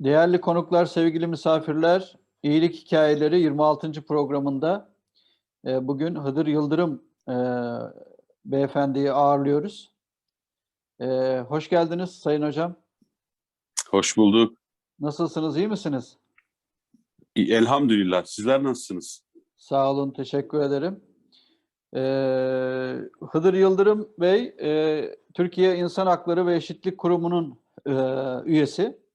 Değerli konuklar, sevgili misafirler, İyilik Hikayeleri 26. programında e, bugün Hıdır Yıldırım e, beyefendiyi ağırlıyoruz. E, hoş geldiniz Sayın Hocam. Hoş bulduk. Nasılsınız, iyi misiniz? İyi, Elhamdülillah. Sizler nasılsınız? Sağ olun, teşekkür ederim. E, Hıdır Yıldırım Bey, e, Türkiye İnsan Hakları ve Eşitlik Kurumu'nun e, üyesi.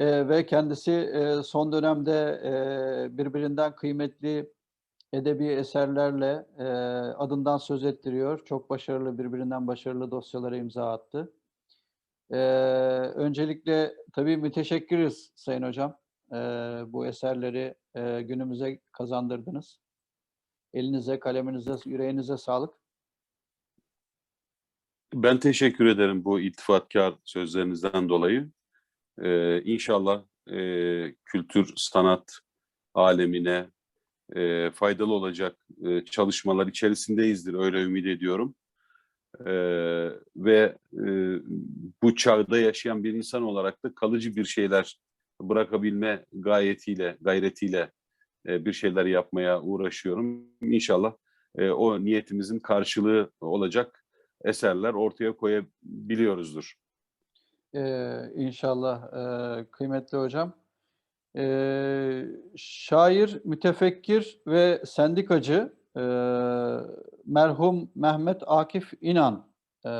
Ee, ve kendisi e, son dönemde e, birbirinden kıymetli edebi eserlerle e, adından söz ettiriyor. Çok başarılı, birbirinden başarılı dosyalara imza attı. Ee, öncelikle tabii müteşekkiriz Sayın Hocam. Ee, bu eserleri e, günümüze kazandırdınız. Elinize, kaleminize, yüreğinize sağlık. Ben teşekkür ederim bu iltifatkar sözlerinizden dolayı. Ee, inşallah e, kültür, sanat alemine e, faydalı olacak e, çalışmalar içerisindeyizdir. Öyle ümit ediyorum. E, ve e, bu çağda yaşayan bir insan olarak da kalıcı bir şeyler bırakabilme gayetiyle, gayretiyle e, bir şeyler yapmaya uğraşıyorum. İnşallah e, o niyetimizin karşılığı olacak eserler ortaya koyabiliyoruzdur. Ee, inşallah e, kıymetli hocam. Ee, şair, mütefekkir ve sendikacı e, merhum Mehmet Akif İnan e,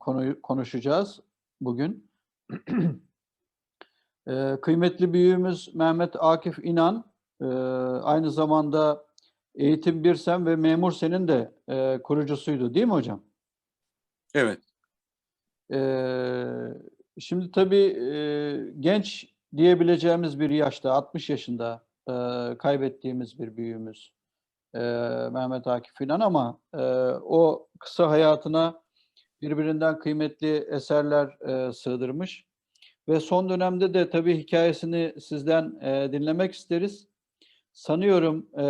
konuyu konuşacağız bugün. e, kıymetli büyüğümüz Mehmet Akif İnan e, aynı zamanda Eğitim Birsem ve Memur Sen'in de e, kurucusuydu değil mi hocam? Evet. Şimdi tabii e, genç diyebileceğimiz bir yaşta, 60 yaşında e, kaybettiğimiz bir büyüğümüz e, Mehmet Akif İnan ama e, o kısa hayatına birbirinden kıymetli eserler e, sığdırmış. Ve son dönemde de tabii hikayesini sizden e, dinlemek isteriz. Sanıyorum e,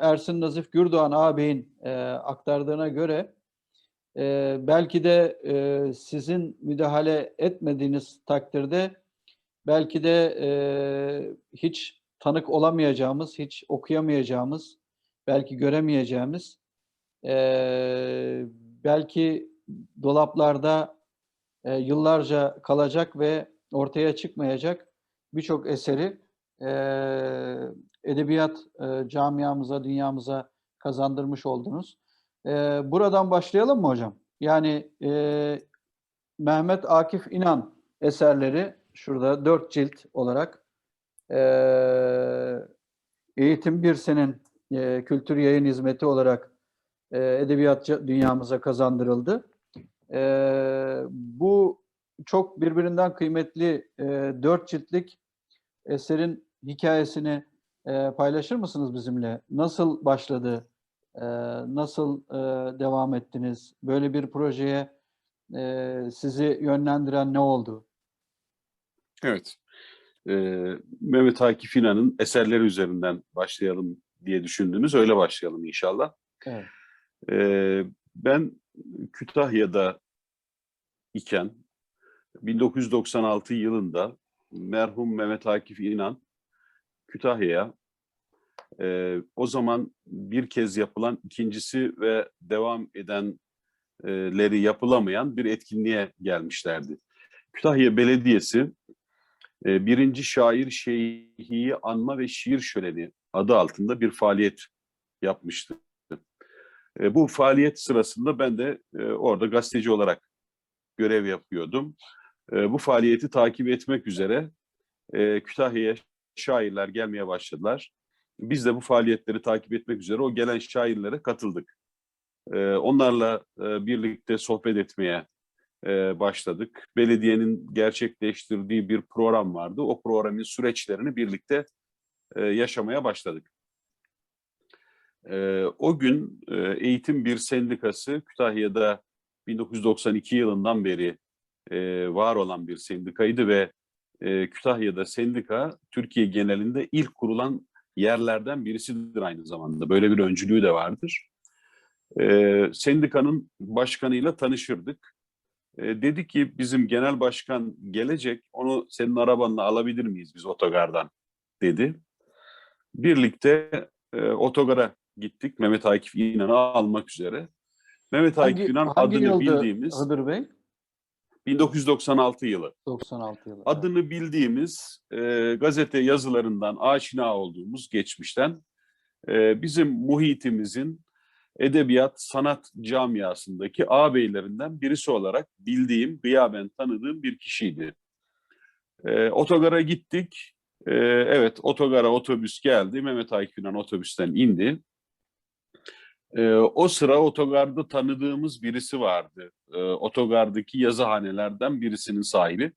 Ersin Nazif Gürdoğan ağabeyin e, aktardığına göre e, belki de e, sizin müdahale etmediğiniz takdirde belki de e, hiç tanık olamayacağımız, hiç okuyamayacağımız, belki göremeyeceğimiz, e, belki dolaplarda e, yıllarca kalacak ve ortaya çıkmayacak birçok eseri e, edebiyat e, camiamıza, dünyamıza kazandırmış oldunuz. Ee, buradan başlayalım mı hocam? Yani e, Mehmet Akif İnan eserleri şurada dört cilt olarak e, Eğitim Bir Senin e, kültür yayın hizmeti olarak e, edebiyat dünyamıza kazandırıldı. E, bu çok birbirinden kıymetli e, dört ciltlik eserin hikayesini e, paylaşır mısınız bizimle? Nasıl başladı? Nasıl devam ettiniz? Böyle bir projeye sizi yönlendiren ne oldu? Evet. Ee, Mehmet Akif İnan'ın eserleri üzerinden başlayalım diye düşündünüz. Öyle başlayalım inşallah. Evet. Ee, ben Kütahya'da iken 1996 yılında merhum Mehmet Akif İnan Kütahya'ya e, o zaman bir kez yapılan ikincisi ve devam edenleri yapılamayan bir etkinliğe gelmişlerdi. Kütahya Belediyesi e, birinci şair şeyhiyi anma ve şiir şöleni adı altında bir faaliyet yapmıştı. E, bu faaliyet sırasında ben de e, orada gazeteci olarak görev yapıyordum. E, bu faaliyeti takip etmek üzere e, Kütahya'ya şairler gelmeye başladılar biz de bu faaliyetleri takip etmek üzere o gelen şairlere katıldık. Ee, onlarla e, birlikte sohbet etmeye e, başladık. Belediyenin gerçekleştirdiği bir program vardı. O programın süreçlerini birlikte e, yaşamaya başladık. E, o gün e, Eğitim Bir Sendikası Kütahya'da 1992 yılından beri e, var olan bir sendikaydı ve e, Kütahya'da sendika Türkiye genelinde ilk kurulan yerlerden birisidir aynı zamanda. Böyle bir öncülüğü de vardır. E, sendikanın başkanıyla tanışırdık. E, dedi ki bizim genel başkan gelecek, onu senin arabanla alabilir miyiz biz otogardan dedi. Birlikte e, otogara gittik Mehmet Akif İnan'ı almak üzere. Mehmet Akif Hangi, İnan hangi adını yılda bildiğimiz Hıdır Bey? 1996 yılı. 96 yılı. Adını bildiğimiz e, gazete yazılarından aşina olduğumuz geçmişten e, bizim muhitimizin edebiyat sanat camiasındaki ağabeylerinden birisi olarak bildiğim, gıyaben tanıdığım bir kişiydi. E, otogara gittik. E, evet otogara otobüs geldi. Mehmet Akif İnan otobüsten indi. E, o sıra otogarda tanıdığımız birisi vardı. E, otogardaki yazıhanelerden birisinin sahibi.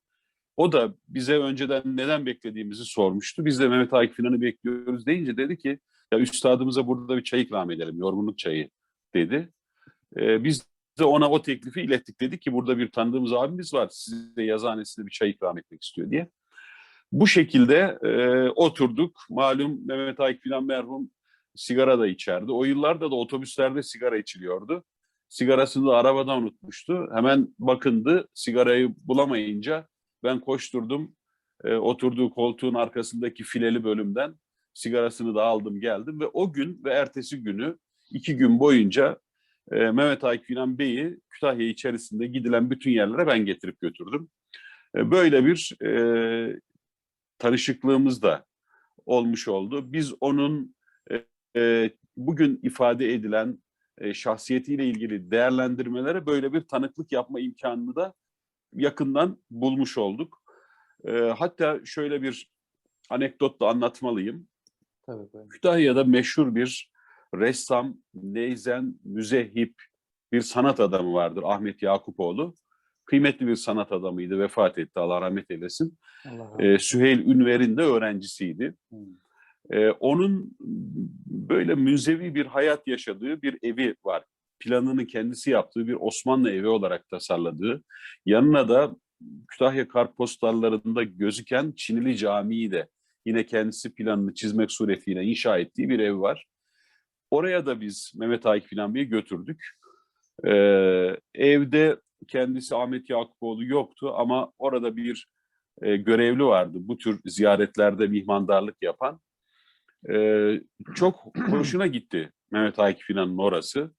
O da bize önceden neden beklediğimizi sormuştu. Biz de Mehmet Akif İnan'ı bekliyoruz deyince dedi ki ya üstadımıza burada bir çay ikram edelim, yorgunluk çayı dedi. E, biz de ona o teklifi ilettik. Dedi ki burada bir tanıdığımız abimiz var, size yazıhanesinde bir çay ikram etmek istiyor diye. Bu şekilde e, oturduk. Malum Mehmet Akif İnan merhum sigara da içerdi. O yıllarda da otobüslerde sigara içiliyordu. Sigarasını da arabada unutmuştu. Hemen bakındı, sigarayı bulamayınca ben koşturdum. E, oturduğu koltuğun arkasındaki fileli bölümden sigarasını da aldım geldim ve o gün ve ertesi günü iki gün boyunca e, Mehmet Akif İnan Bey'i Kütahya içerisinde gidilen bütün yerlere ben getirip götürdüm. E, böyle bir e, tanışıklığımız da olmuş oldu. Biz onun e, bugün ifade edilen e, şahsiyetiyle ilgili değerlendirmelere böyle bir tanıklık yapma imkanını da yakından bulmuş olduk. E, hatta şöyle bir anekdot da anlatmalıyım. Tabii buyurun. Kütahya'da meşhur bir ressam, neyzen, müzehip bir sanat adamı vardır Ahmet Yakupoğlu. Kıymetli bir sanat adamıydı, vefat etti Allah rahmet eylesin. Allah razı Ee, Süheyl Ünver'in de öğrencisiydi. olsun. Ee, onun böyle münzevi bir hayat yaşadığı bir evi var. Planını kendisi yaptığı bir Osmanlı evi olarak tasarladığı. Yanına da Kütahya kartpostallarında gözüken Çinili Camii'yi de yine kendisi planını çizmek suretiyle inşa ettiği bir ev var. Oraya da biz Mehmet Akif İlhan Bey'i götürdük. Ee, evde kendisi Ahmet Yakupoğlu yoktu ama orada bir e, görevli vardı bu tür ziyaretlerde mihmandarlık yapan. Ee, çok hoşuna gitti Mehmet Akif İnan'ın orası.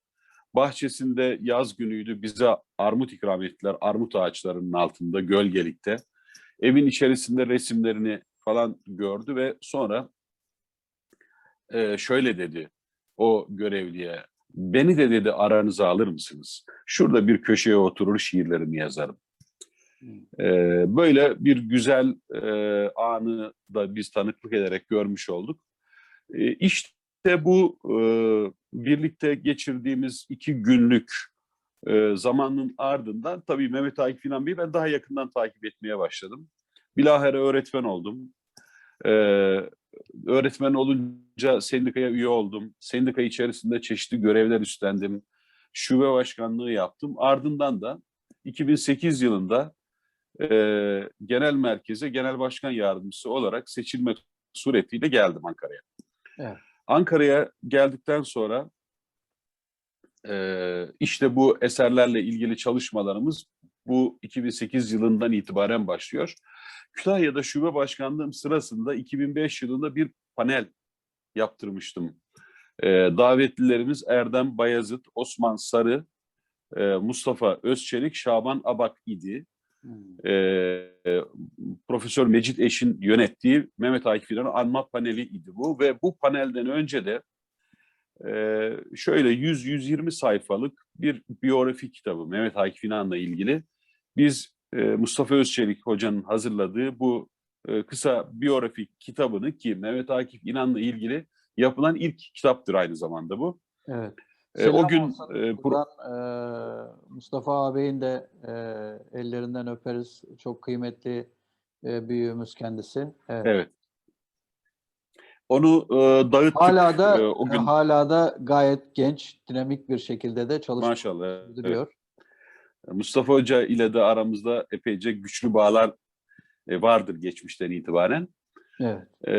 Bahçesinde yaz günüydü bize armut ikram ettiler. Armut ağaçlarının altında, gölgelikte. Evin içerisinde resimlerini falan gördü ve sonra e, şöyle dedi o görevliye. Beni de dedi aranıza alır mısınız? Şurada bir köşeye oturur şiirlerimi yazarım. Ee, böyle bir güzel e, anı da biz tanıklık ederek görmüş olduk. E, işte bu e, birlikte geçirdiğimiz iki günlük e, zamanın ardından tabii Mehmet Akif İnan Bey'i ben daha yakından takip etmeye başladım. Bilahare öğretmen oldum. E, öğretmen olunca sendikaya üye oldum. Sendika içerisinde çeşitli görevler üstlendim. Şube başkanlığı yaptım. Ardından da 2008 yılında genel merkeze genel başkan yardımcısı olarak seçilmek suretiyle geldim Ankara'ya. Ankara'ya geldikten sonra e, işte bu eserlerle ilgili çalışmalarımız bu 2008 yılından itibaren başlıyor. Kütahya'da şube başkanlığım sırasında 2005 yılında bir panel yaptırmıştım. E, davetlilerimiz Erdem Bayazıt, Osman Sarı, e, Mustafa Özçelik, Şaban Abak idi Hmm. e, e, Profesör Mecit Eş'in yönettiği Mehmet Akif İnan'ın anma paneli idi bu ve bu panelden önce de e, şöyle 100-120 sayfalık bir biyografi kitabı Mehmet Akif İnan'la ilgili biz e, Mustafa Özçelik hocanın hazırladığı bu e, kısa biyografik kitabını ki Mehmet Akif İnan'la ilgili yapılan ilk kitaptır aynı zamanda bu. Evet. E, o Selam gün olsun. e, Buradan e, Mustafa ağabeyin de e, ellerinden öperiz. Çok kıymetli e, büyüğümüz kendisi. Evet. evet. Onu e, dağıttık. Hala da E, o gün hala da gayet genç, dinamik bir şekilde de çalışmayı maşallah. evet. sürdürüyor. Mustafa Hoca ile de aramızda epeyce güçlü bağlar e, vardır geçmişten itibaren. Evet. E,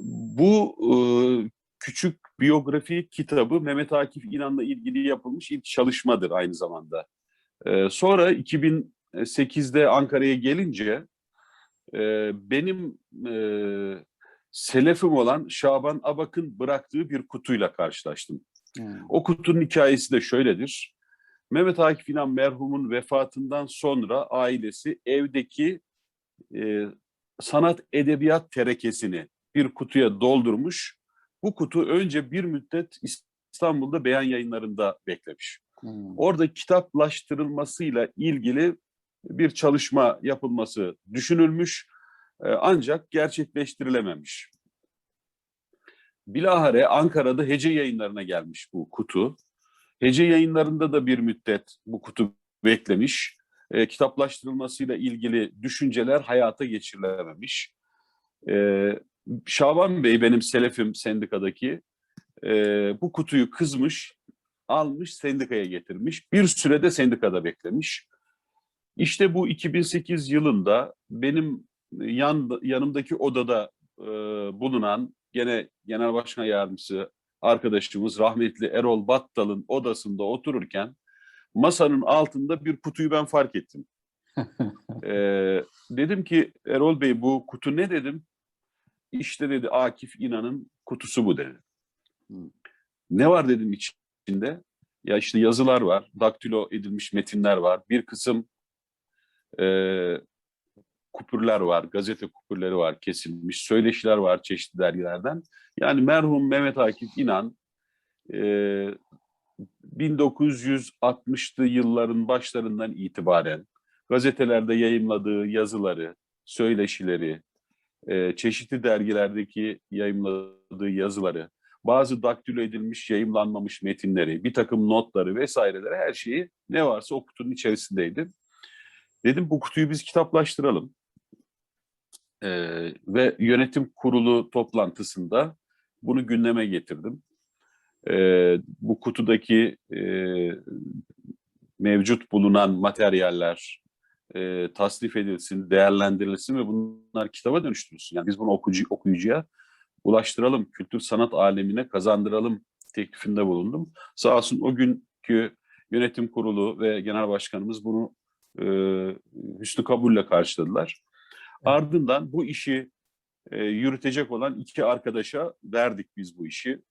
bu e, küçük biyografi kitabı Mehmet Akif İnan'la ilgili yapılmış ilk çalışmadır aynı zamanda. Ee, sonra 2008'de Ankara'ya gelince e, benim e, selefim olan Şaban Abak'ın bıraktığı bir kutuyla karşılaştım. Hmm. O kutunun hikayesi de şöyledir. Mehmet Akif İnan merhumun vefatından sonra ailesi evdeki e, sanat edebiyat terekesini bir kutuya doldurmuş. Bu kutu önce bir müddet İstanbul'da beyan yayınlarında beklemiş. Hmm. Orada kitaplaştırılmasıyla ilgili bir çalışma yapılması düşünülmüş e, ancak gerçekleştirilememiş. Bilahare Ankara'da Hece yayınlarına gelmiş bu kutu. Hece yayınlarında da bir müddet bu kutu beklemiş. E, kitaplaştırılmasıyla ilgili düşünceler hayata geçirilememiş. E, Şaban Bey benim selefim sendikadaki e, bu kutuyu kızmış, almış sendikaya getirmiş. Bir sürede sendikada beklemiş. İşte bu 2008 yılında benim yan, yanımdaki odada e, bulunan gene Genel Başkan Yardımcısı arkadaşımız rahmetli Erol Battal'ın odasında otururken masanın altında bir kutuyu ben fark ettim. Ee, dedim ki Erol Bey bu kutu ne dedim? İşte dedi Akif İnan'ın kutusu bu dedi. Ne var dedim içinde? Ya işte yazılar var, daktilo edilmiş metinler var, bir kısım e, kupürler var, gazete kupürleri var kesilmiş, söyleşiler var çeşitli dergilerden. Yani merhum Mehmet Akif İnan e, 1960'lı yılların başlarından itibaren gazetelerde yayımladığı yazıları, söyleşileri, e, çeşitli dergilerdeki yayımladığı yazıları, bazı daktilo edilmiş, yayımlanmamış metinleri, bir takım notları vesaireleri her şeyi ne varsa o kutunun içerisindeydi. Dedim bu kutuyu biz kitaplaştıralım. Ee, ve yönetim kurulu toplantısında bunu gündeme getirdim. Ee, bu kutudaki e, mevcut bulunan materyaller e, tasnif edilsin, değerlendirilsin ve bunlar kitaba dönüştürülsün. Yani biz bunu okuyucu, okuyucuya ulaştıralım, kültür sanat alemine kazandıralım teklifinde bulundum. Sağ olsun o günkü yönetim kurulu ve genel başkanımız bunu e, hüsnü kabulle karşıladılar. Ardından bu işi e, yürütecek olan iki arkadaşa verdik biz bu işi.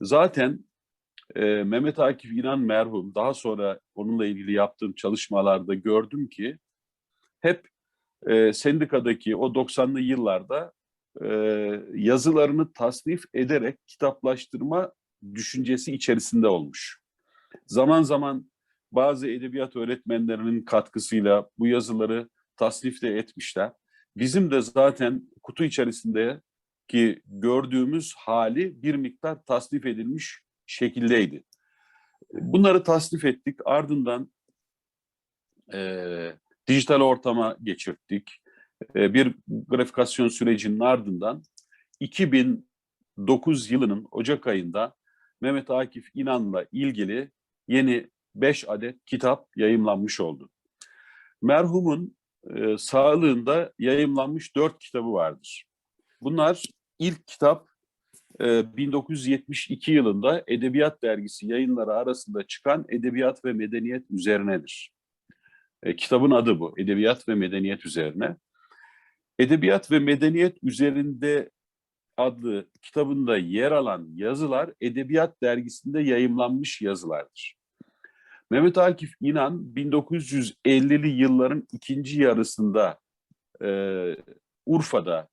Zaten e, Mehmet Akif İnan merhum daha sonra onunla ilgili yaptığım çalışmalarda gördüm ki hep e, sendikadaki o 90'lı yıllarda e, yazılarını tasnif ederek kitaplaştırma düşüncesi içerisinde olmuş. Zaman zaman bazı edebiyat öğretmenlerinin katkısıyla bu yazıları tasnif de etmişler. Bizim de zaten kutu içerisinde ki gördüğümüz hali bir miktar tasnif edilmiş şekildeydi. Bunları tasnif ettik. Ardından e, dijital ortama geçirdik. E, bir grafikasyon sürecinin ardından 2009 yılının Ocak ayında Mehmet Akif İnan'la ilgili yeni 5 adet kitap yayımlanmış oldu. Merhumun e, sağlığında yayımlanmış 4 kitabı vardır. Bunlar ilk kitap e, 1972 yılında Edebiyat Dergisi yayınları arasında çıkan Edebiyat ve Medeniyet üzerinedir. E, kitabın adı bu, Edebiyat ve Medeniyet üzerine. Edebiyat ve Medeniyet üzerinde adlı kitabında yer alan yazılar Edebiyat Dergisi'nde yayımlanmış yazılardır. Mehmet Akif İnan 1950'li yılların ikinci yarısında e, Urfa'da,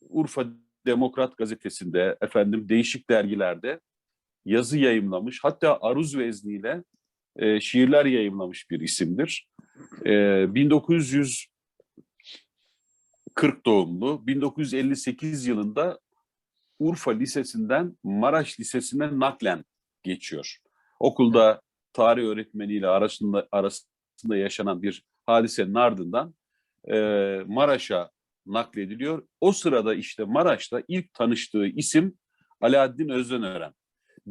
Urfa Demokrat Gazetesi'nde, efendim değişik dergilerde yazı yayımlamış. Hatta Aruz vezniyle e, şiirler yayımlamış bir isimdir. E, 1940 doğumlu, 1958 yılında Urfa Lisesi'nden Maraş Lisesi'ne naklen geçiyor. Okulda tarih öğretmeniyle arasında, arasında yaşanan bir hadisenin ardından e, Maraş'a naklediliyor. O sırada işte Maraş'ta ilk tanıştığı isim Alaaddin Özdenören.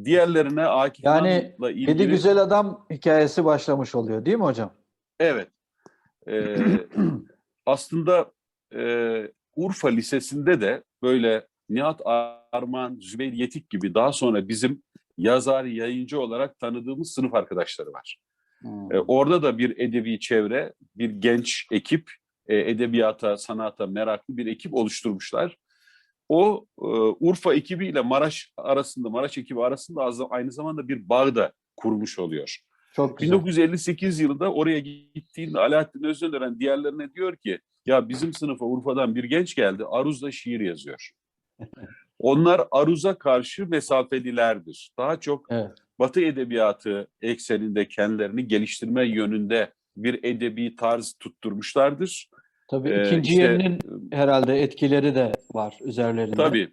Diğerlerine Akif Yani ilgili... Yedi Güzel Adam hikayesi başlamış oluyor değil mi hocam? Evet. Ee, aslında e, Urfa Lisesi'nde de böyle Nihat Arman, Zübeyir Yetik gibi daha sonra bizim yazar, yayıncı olarak tanıdığımız sınıf arkadaşları var. Hmm. E, orada da bir edebi çevre, bir genç ekip, e, edebiyata, sanata meraklı bir ekip oluşturmuşlar. O e, Urfa ekibiyle Maraş arasında, Maraş ekibi arasında aynı zamanda bir bağ da kurmuş oluyor. Çok güzel. 1958 yılında oraya gittiğinde Alaaddin Özdönen diğerlerine diyor ki ya bizim sınıfa Urfa'dan bir genç geldi Aruz'da şiir yazıyor. Onlar Aruz'a karşı mesafelilerdir. Daha çok Evet. Batı edebiyatı ekseninde kendilerini geliştirme yönünde bir edebi tarz tutturmuşlardır. Tabii Ee, ikinci işte- yeninin herhalde etkileri de var üzerlerinde. Tabii.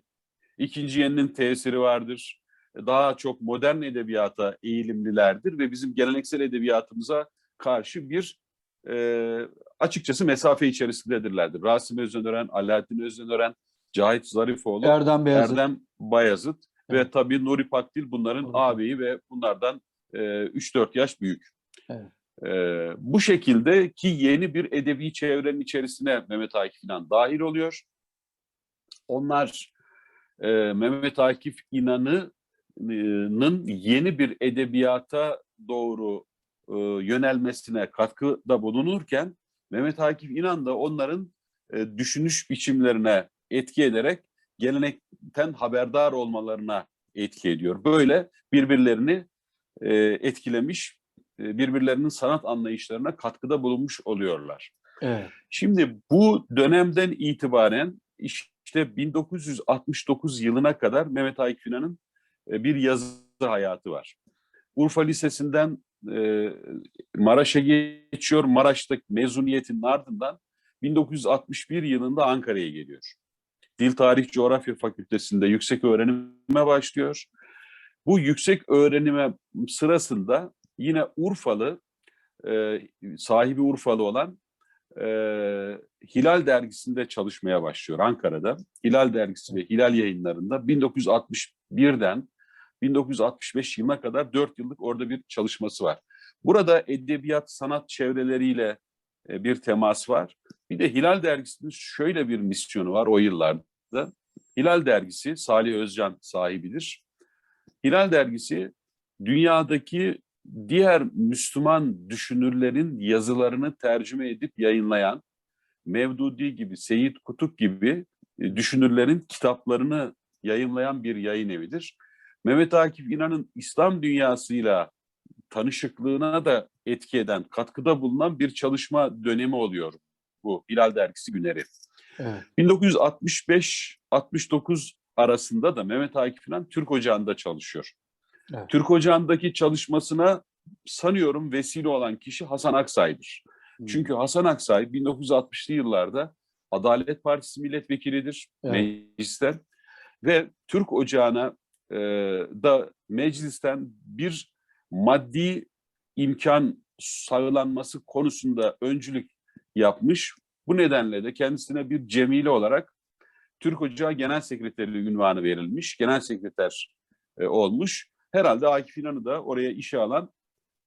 İkinci yeninin tesiri vardır. Daha çok modern edebiyata eğilimlilerdir ve bizim geleneksel edebiyatımıza karşı bir e, açıkçası mesafe içerisindedirlerdir. Rasim Öznören, Alaaddin Öznören, Cahit Zarifoğlu, Erdem Beyazıt. Erdem Bayazıt ve Evet. tabii Nuri Pakdil bunların Nuri ağabeyi ve bunlardan e, 3-4 yaş büyük. Evet. E, bu şekilde ki yeni bir edebi çevrenin içerisine Mehmet Akif İnan dahil oluyor. Onlar e, Mehmet Akif İnan'ın yeni bir edebiyata doğru e, yönelmesine katkıda bulunurken Mehmet Akif İnan da onların e, düşünüş biçimlerine etki ederek gelenekten haberdar olmalarına etki ediyor. Böyle birbirlerini e, etkilemiş, e, birbirlerinin sanat anlayışlarına katkıda bulunmuş oluyorlar. Evet. Şimdi bu dönemden itibaren işte 1969 yılına kadar Mehmet Akif İnan'ın bir yazı hayatı var. Urfa Lisesi'nden e, Maraş'a geçiyor. Maraş'ta mezuniyetinin ardından 1961 yılında Ankara'ya geliyor. Dil Tarih Coğrafya Fakültesi'nde yüksek öğrenime başlıyor. Bu yüksek öğrenime sırasında yine Urfalı, e, sahibi Urfalı olan e, Hilal Dergisi'nde çalışmaya başlıyor Ankara'da. Hilal Dergisi ve Hilal yayınlarında 1961'den 1965 yılına kadar 4 yıllık orada bir çalışması var. Burada edebiyat, sanat çevreleriyle e, bir temas var. Bir de Hilal Dergisi'nin şöyle bir misyonu var o yıllarda. Hilal Dergisi, Salih Özcan sahibidir. Hilal Dergisi dünyadaki diğer Müslüman düşünürlerin yazılarını tercüme edip yayınlayan Mevdudi gibi, Seyit Kutup gibi e, düşünürlerin kitaplarını yayınlayan bir yayın evidir. Mehmet Akif İnan'ın İslam dünyasıyla tanışıklığına da etki eden, katkıda bulunan bir çalışma dönemi oluyor bu Hilal Dergisi günleri. Evet. 1965-69 arasında da Mehmet Akif İnan Türk Ocağı'nda çalışıyor. Evet. Türk Ocağı'ndaki çalışmasına sanıyorum vesile olan kişi Hasan Aksay'dır. Hmm. Çünkü Hasan Aksay 1960'lı yıllarda Adalet Partisi milletvekilidir Evet. meclisten ve Türk Ocağı'na e, da meclisten bir maddi imkan sağlanması konusunda öncülük yapmış. Bu nedenle de kendisine bir cemile olarak Türk Ocağı Genel Sekreterliği ünvanı verilmiş. Genel sekreter e, olmuş. Herhalde Akif İnan'ı da oraya işe alan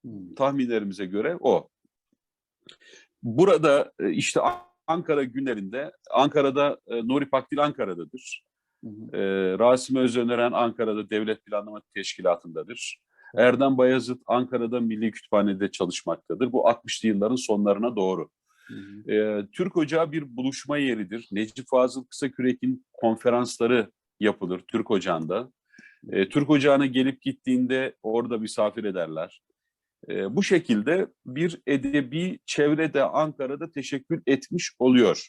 Hmm. tahminlerimize göre o. Burada e, işte Ankara günlerinde, Ankara'da e, Nuri Pakdil Ankara'dadır. Hı hı. E, Rasim Özöneren Ankara'da Devlet Planlama Teşkilatı'ndadır. Erdem Bayazıt Ankara'da Milli Kütüphane'de çalışmaktadır. Bu 60'lı yılların sonlarına doğru. Hı hı. E, Türk Ocağı bir buluşma yeridir. Necip Fazıl Kısakürek'in konferansları yapılır Türk Ocağı'nda. E, Türk Ocağı'na gelip gittiğinde orada misafir ederler. E, bu şekilde bir edebi çevrede Ankara'da teşekkül etmiş oluyor